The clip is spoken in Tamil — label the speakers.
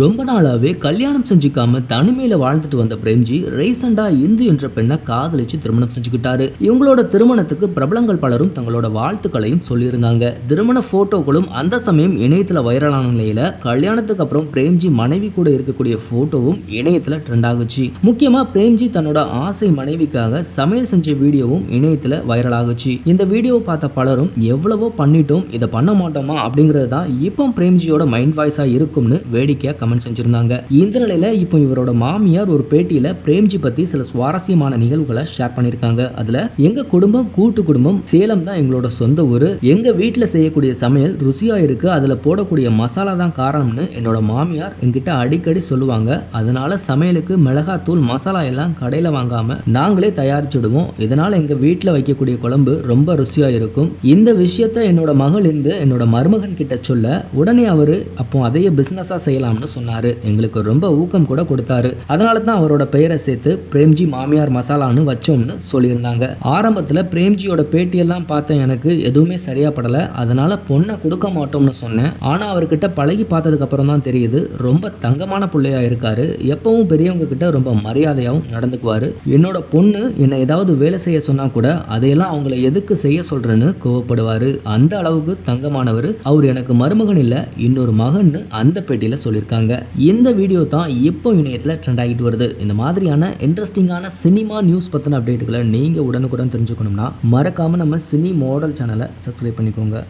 Speaker 1: ரொம்ப நாளாகவே கல்யாணம் செஞ்சுக்காம தனிமையில வாழ்ந்துட்டு வந்த பிரேம்ஜி ரீசெண்டாக இந்து என்ற பெண்ணை காதலிச்சு திருமணம் செஞ்சுக்கிட்டாரு. இவங்களோட திருமணத்துக்கு பிரபலங்கள் பலரும் தங்களோட வாழ்த்துக்களையும் சொல்லியிருந்தாங்க. திருமண போட்டோக்களும் அந்த சமயம் இணையத்துல வைரலான நிலையில கல்யாணத்துக்கு அப்புறம் பிரேம்ஜி மனைவி கூட இருக்கக்கூடிய போட்டோவும் இணையத்துல ட்ரெண்ட் ஆகுச்சு. முக்கியமா பிரேம்ஜி தன்னோட ஆசை மனைவிக்காக சமையல் செஞ்ச வீடியோவும் இணையத்துல வைரல் ஆகுச்சு இந்த வீடியோவை பார்த்த பலரும் எவ்வளவோ பண்ணிட்டோம் இதை பண்ண மாட்டோமா? அப்படிங்கிறது தான் இப்போ பிரேம்ஜியோட மைண்ட் வாய்ஸா இருக்கும்னு வேடிக்கையா கமெண்ட் செஞ்சிருந்தாங்க. இந்த நிலையில இப்போ இவரோட மாமியார் ஒரு பேட்டியில பிரேம்ஜி பத்தி சில சுவாரஸ்யமான நிகழ்வுகளை ஷேர் பண்ணியிருக்காங்க. அதுல எங்க குடும்பம் கூட்டு குடும்பம் சேலம் தான் எங்களோட சொந்த ஊர். எங்க வீட்டில் செய்யக்கூடிய சமையல் ருசியா இருக்கு. அதுல போடக்கூடிய மசாலா தான் காரணம்னு என்னோட மாமியார் என்கிட்ட அடிக்கடி சொல்லுவாங்க. அதனால சமையலுக்கு மிளகாத்தூள் மசாலா எல்லாம் கடையில வாங்காம நாங்களே தயாரிச்சுடுவோம். இதனால எங்க வீட்டில் வைக்கக்கூடிய குழம்பு ரொம்ப ருசியா இருக்கும். இந்த விஷயத்த என்னோட மகள் இருந்து என்னோட மருமகன் கிட்ட சொல்ல உடனே அவரு அப்போ அதையே பிசினஸா செய்யலாம்னு சொன்னாரு. எங்களுக்கு ரொம்ப ஊக்கம் கூட கொடுத்தாரு. அதனால தான் அவரோட பெயரை சேர்த்து பிரேம்ஜி மாமியார் மசாலான்னு வச்சோம்னு சொல்லியிருந்தாங்க. ஆரம்பத்துல பிரேம்ஜியோட பேட்டியெல்லாம் பார்த்தேன் எனக்கு எதுவுமே சரியா படல. அதனால பொண்ணை கொடுக்க மாட்டோம்னு சொன்னேன். ஆனா அவர்கிட்ட பழகி பார்த்ததுக்கு அப்புறம் தான் தெரியுது ரொம்ப தங்கமான பிள்ளையா இருக்காரு. எப்பவும் பெரியவங்க கிட்ட ரொம்ப மரியாதையாகவும் நடந்துக்குவாரு. என்னோட பொண்ணு என்னை ஏதாவது வேலை செய்ய சொன்னா கூட அதையெல்லாம் அவங்கள எதுக்கு செய்ய சொல்றேன்னு கோவப்படுவாரு. அந்த அளவுக்கு தங்கமானவர். அவர் எனக்கு மருமகன் இல்ல இன்னொரு மகன்னு அந்த பேட்டியில சொல்லியிருக்காங்க. இந்த வீடியோ தான் இப்போ இணையத்தில் ட்ரெண்ட் ஆகிட்டு வருது. இந்த மாதிரியான இன்ட்ரெஸ்டிங்கான சினிமா நியூஸ் பற்றின அப்டேட்டுகளை நீங்கள் உடனுக்குடன் தெரிஞ்சுக்கணும்னா மறக்காமல் நம்ம சினி மாடல் சேனலை சப்ஸ்கிரைப் பண்ணிக்கோங்க.